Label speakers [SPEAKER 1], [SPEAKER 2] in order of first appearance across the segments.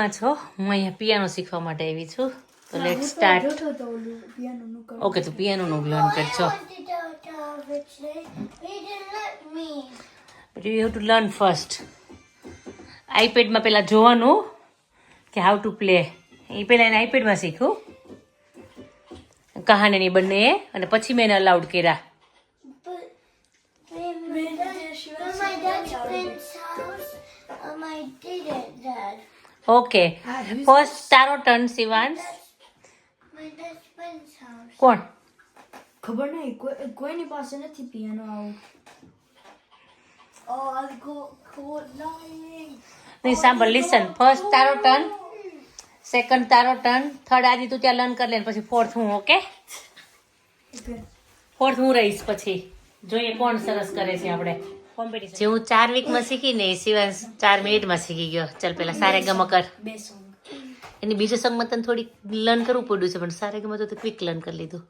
[SPEAKER 1] પેડમાં છો? હું અહીંયા પિયાનો શીખવા માટે આવી છું. તો લેટ સ્ટાર્ટ ઓકે તો પિયાનોનું લર્ન કરજો. But you have to learn first આઈપેડમાં પહેલાં જોવાનું કે હાઉ ટુ પ્લે એ પહેલાં એને આઈપેડમાં શીખ્યું કહાનીની બંને અને પછી મેં એને અલાઉડ કર્યા. ઓકે ફર્સ્ટ તારો ટર્ન શિવાંશ. કોણ
[SPEAKER 2] ખબર નહીં કોઈ કોઈની પાસે નથી પિયાનો આવું.
[SPEAKER 1] નહીં સાંભળ લિસન ફર્સ્ટ તારો ટર્ન સેકન્ડ તારો ટર્ન થર્ડ આદિ તું ત્યાં લર્ન કરી લે પછી ફોર્થ હું ઓકે ફોર્થ હું રહીશ પછી. જોઈએ કોણ સરસ કરે છે આપણે. કોમ્પિટિશન જે હું ચાર વીકમાં શીખી ને એ સિવાય ચાર મિનિટમાં શીખી ગયો. ચાલ પેલા સારે ગમ કર.
[SPEAKER 2] બે સોંગ
[SPEAKER 1] એની બીજો સંગમાં તને થોડી લર્ન કરવું પડ્યું છે પણ સારે ગમ તો ક્વિક લર્ન કરી લીધું.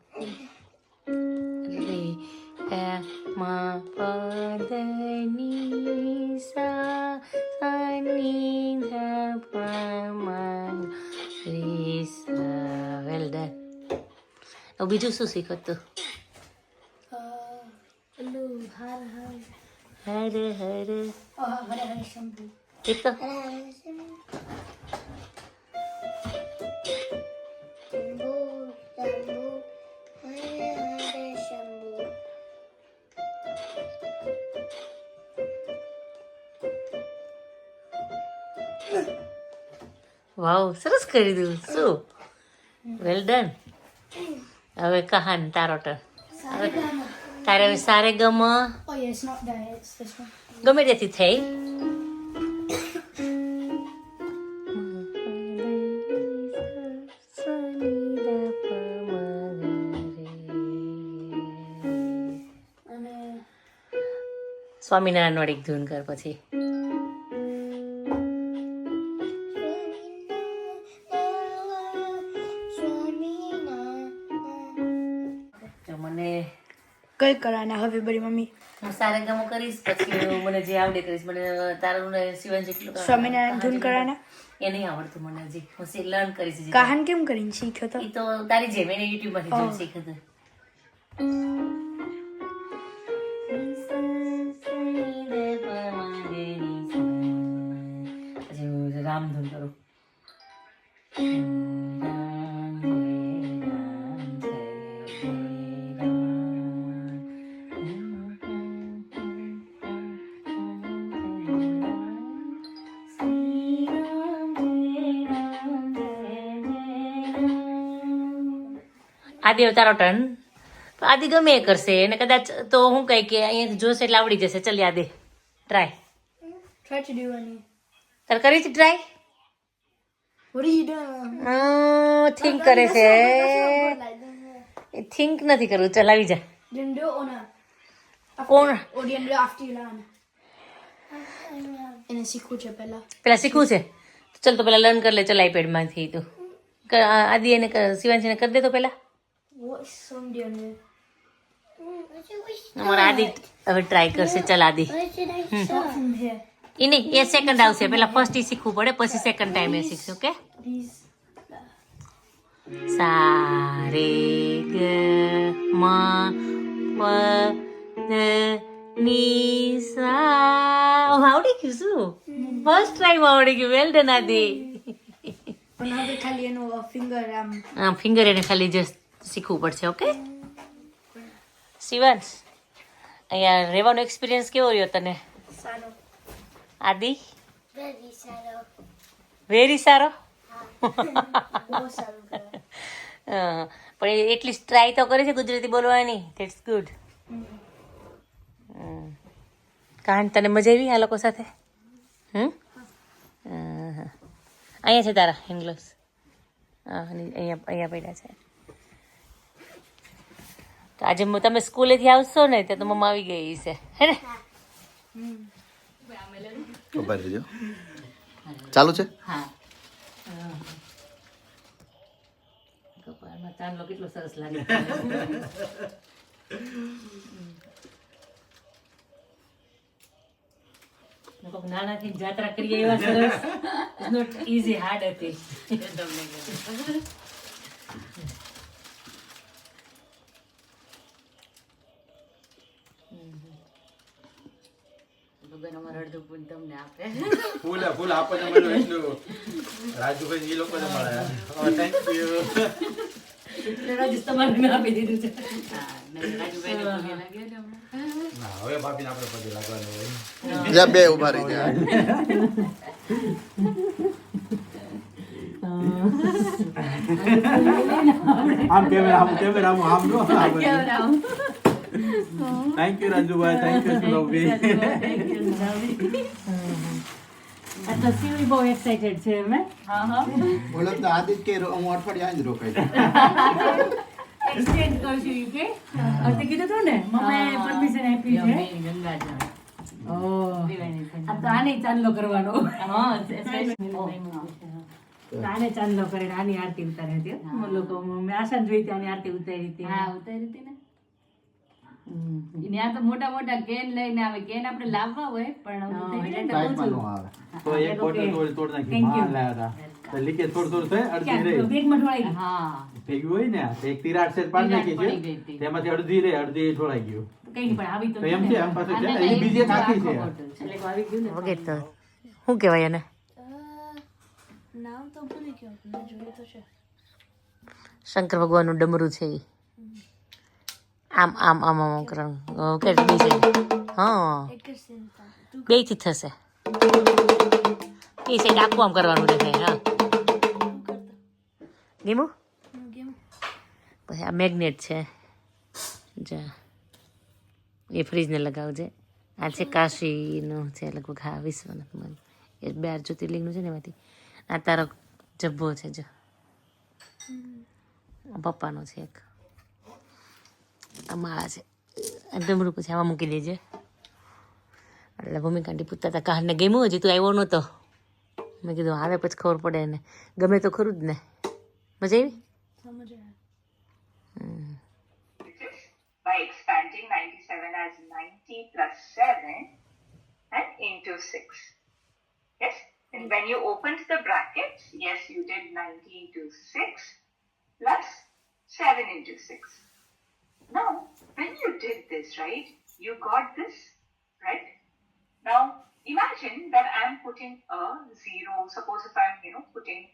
[SPEAKER 1] સા ની ધ પ મ રે સા હવે બીજું શું શીખો તું?
[SPEAKER 3] Shambhu.
[SPEAKER 1] વાવ સરસ કરી દીધું શું વેલ ડન હવે કહાન તારો ટર્ન તારે હવે સારે ગમ ગમે તેથી
[SPEAKER 2] it's
[SPEAKER 1] સ્વામિનારાયણ વાળી ધૂન કર પછી. તો મને
[SPEAKER 2] કઈ કરાના હવે બરી મમ્મી?
[SPEAKER 1] હું સારે કરીશ પછી મને જે આવડે કરીશ. મને તારું ને શિવન જેટલું
[SPEAKER 2] સ્વામિનારાયણ ધૂન કરાના?
[SPEAKER 1] એ નહીં આવડતું મને હજી. હું શી લર્ન કરીશ
[SPEAKER 2] કાહન કેમ કરીને શીખ્યો તો?
[SPEAKER 1] એ તો તારી જેમ એને યુટ્યુબમાંથી જોઈને શીખ્યું હતું રામધૂન કરું આદિ અવતારો તારો ટર્ન આદિ ગમે એ કરશે. એને કદાચ તો હું કઈ કે અહીંયા જોશે એટલે આવડી જશે. ચાલ Aadi try
[SPEAKER 2] Try to do any.
[SPEAKER 1] તારે કરી છે ટ્રાય થિંક કરે છે. થિંક નથી કરવું. ચાલ આવી જા? કોણ?
[SPEAKER 2] એને શીખવું છે પહેલા.
[SPEAKER 1] પેલા શીખવું છે? ચાલ તો પેલા લર્ન કરી લે. ચલ આઈપેડમાંથી તું. આદિ એને શિવાંશીને કરી દે તો
[SPEAKER 2] know?
[SPEAKER 1] અમારા આદિ હવે ટ્રાય કરશે. ચલ આદિ.
[SPEAKER 3] Where
[SPEAKER 1] એ નહીં એ સેકન્ડ આવશે પેલા ફર્સ્ટ ઈ શીખવું પડે પછી સેકન્ડ ટાઈમ એ શીખશું કે
[SPEAKER 2] સારે
[SPEAKER 1] સા રે ગ મ પ દ ની સા આવડી ગયું શું ફર્સ્ટ ટાઈમ આવડી ગયું વેલ ડન આદિ
[SPEAKER 2] પણ હવે ખાલી એનું ફિંગર આમ
[SPEAKER 1] ફિંગર એને ખાલી જસ્ટ શીખવું પડશે ઓકે શિવાંશ અહીંયા રહેવાનો એક્સપિરિયન્સ કેવો રહ્યો તને
[SPEAKER 2] સારો
[SPEAKER 1] આદિ વેરી સારો પણ એ એટલીસ્ટ ટ્રાય તો કરે છે ગુજરાતી બોલવાની. ધેટ્સ ગુડ કાન તને મજા આવી આ લોકો સાથે? હમ? હા. અહીંયા છે તારા હેન્ડગ્લોવ્સ હા અહીંયા અહીંયા પડ્યા છે. તો આજે તમે સ્કૂલેથી આવશો ને ત્યાં તો મમ્મા આવી ગઈ છે હે ને?
[SPEAKER 4] ઊભા રહેજો ચાલુ છે?
[SPEAKER 1] હા. કપાળમાં ચાંદલો કેટલો સરસ લાગે. નાનાથી જાત્રા કરી એવા સરસ. ઇઝી હાર્ડ હતી. ભગવાન અમારું અડધું પૂન તમને આપે.
[SPEAKER 5] ફૂલ ફૂલ આપણને મળ્યું એટલું. રાજુભાઈ એ લોકોને મળે. થેન્ક યુ
[SPEAKER 1] એટલે રાજેશ મેં આપી દીધું છે. હા નહીં, રાજુભાઈને ને હમણાં.
[SPEAKER 5] હવે ભાભીને આપણે પગે લાગવાનું હોય.
[SPEAKER 4] જ્યાં બે ઊભા રહી જાય
[SPEAKER 5] આમ કેમેરા આમ કેમેરા આમ આમ નો thank you Rajubhai. Thank you Surbhi
[SPEAKER 1] આ તો બહુ એક્સાઇટેડ છે અમે હા હા.
[SPEAKER 4] બોલો તો આદિત્ય કે હું અઠવાડિયે જ રોકાઈ
[SPEAKER 1] એક્સચેન્જ કરશું ઈ કે તે કીધું હતું ને? મમ્માએ પરમિશન આપી છે. ઓહ આ તો આને ચાંદલો કરવાનો. હા આને ચાંદલો કરે આની આરતી ઉતારી હતી લોકો મેં આશા જોઈ હતી આની આરતી ઉતારી હતી.
[SPEAKER 6] હા ઉતારી હતી ને. ત્યાં તો મોટા મોટા કેન લઈને આવે. કેન આપણે લાવવા હોય પણ
[SPEAKER 1] હા,
[SPEAKER 6] ઉતારી
[SPEAKER 1] એટલે
[SPEAKER 6] જાય
[SPEAKER 1] તો
[SPEAKER 6] ને
[SPEAKER 1] કહું છું.
[SPEAKER 4] આવે.
[SPEAKER 5] તો એક બોટલ તોડ તોડ નાખી. માં લાયા હતા. લીકે થોડું થોડું થાય અડધી
[SPEAKER 1] ક્યાં?
[SPEAKER 5] રહી.
[SPEAKER 1] બેગમાં ઢોળાઈ
[SPEAKER 6] હા.
[SPEAKER 5] ભેગી હોય ને એક તિરાડ સેટ પાડી નાખી
[SPEAKER 6] તિરાડ પડી ગઈ
[SPEAKER 5] છે તેમાંથી અડધી રહે અડધી ઢોળાઈ ગયું.
[SPEAKER 1] કઈ પણ આવી તો
[SPEAKER 5] એમ છે આમ પાછું છે બીજી એક આખી છે.
[SPEAKER 6] આખો બોટલ છે.
[SPEAKER 1] એટલે આવી ગયું ને વગેરે તો. શું કહેવાય એને?
[SPEAKER 2] નામ તો ભૂલી ગયો જોયું તો છે.
[SPEAKER 1] શંકર ભગવાનનું ડમરું છે ઈ. આમ આમ આમ આમ કરવાનું. કે બી હા. બેથી થશે. એ સાઈડ આખું આમ કરવાનું દેખાય હા. ગીમું? પછી આ મેગ્નેટ છે. જા. એ ફ્રીજને લગાવજે. આ છે કાશીનું છે લગભગ હા વિશ્વનાથ એ બાર જ્યોતિર્લિંગનું છે ને એમાંથી. આ તારો જબ્બો છે જો. પપ્પાનો છે એક. આ માળા છે ડમરું પછી આમાં મૂકી દેજે એટલે ભૂમિકાંડી પૂછતા હતા કારને ગમ્યું હજી તું આવ્યો નહોતો મેં કીધું આવે પછી ખબર પડે ને ગમે તો ખરું જ ને મજા આવી
[SPEAKER 2] સમજ આવ્યા
[SPEAKER 7] by expanding 97 as 90 plus 7 and into 6. Yes? And when you opened the brackets, yes, you did 90 into 6 plus 7 into 6. Now, when you did this, right, you got this, right? Now, imagine that I'm putting a zero. Suppose if I'm, you know, putting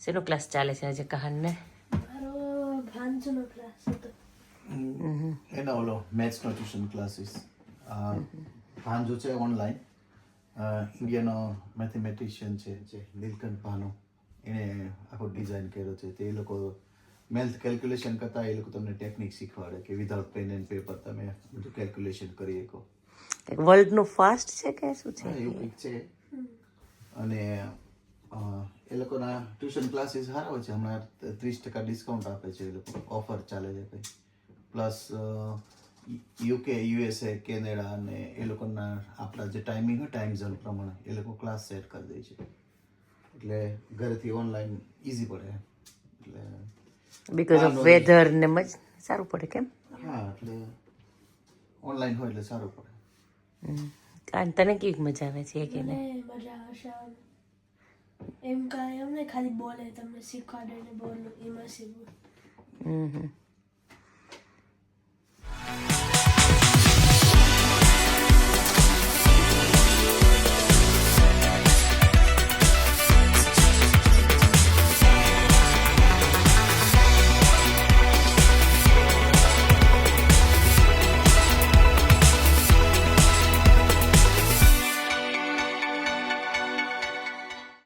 [SPEAKER 1] શેનો class ચાલે છે આજે કહાનને
[SPEAKER 2] મારો ભાંજનો class હતો
[SPEAKER 4] એનો ઓલો મેથ્સનો tuition classes ભાંજો છે online ઇન્ડિયાનો mathematician છે જે નીલકંઠ ભાનો એણે આખો ડિઝાઇન કર્યો છે તે લોકો મેથ્સ કેલ્ક્યુલેશન કરતા એ લોકો તમને ટેકનિક શીખવાડે કે વિધાઉટ પેન એન્ડ પેપર તમે બધું કેલ્ક્યુલેશન કરી શકો.
[SPEAKER 1] વર્લ્ડનું ફાસ્ટ છે કે શું છે?
[SPEAKER 4] એવું કંઈક છે. અને એ લોકોના ટ્યુશન ક્લાસીસ સારા હોય છે. હમણાં ત્રીસ ટકા ડિસ્કાઉન્ટ આપે છે એ લોકો. ઓફર ચાલે છે કંઈ. પ્લસ યુકે યુએસએ કેનેડા અને એ લોકોના આપણા જે ટાઈમિંગ હોય ટાઈમ ઝોન પ્રમાણે એ લોકો ક્લાસ સેટ કરી દે છે. એટલે ઘરેથી ઓનલાઈન ઇઝી પડે. એટલે
[SPEAKER 1] બીકોઝ ઓફ વેધર ને મજ સારું પડે કેમ?
[SPEAKER 4] હા એટલે ઓનલાઈન હોય એટલે સારું પડે.
[SPEAKER 1] કારણ તને કેવી મજા આવે છે કે નહીં?
[SPEAKER 2] મજા આવશે. એમ કાંઈ એમને ખાલી બોલે તમને શીખવાડે ને બોલો એમાં શીખવું.
[SPEAKER 1] હમ હમ.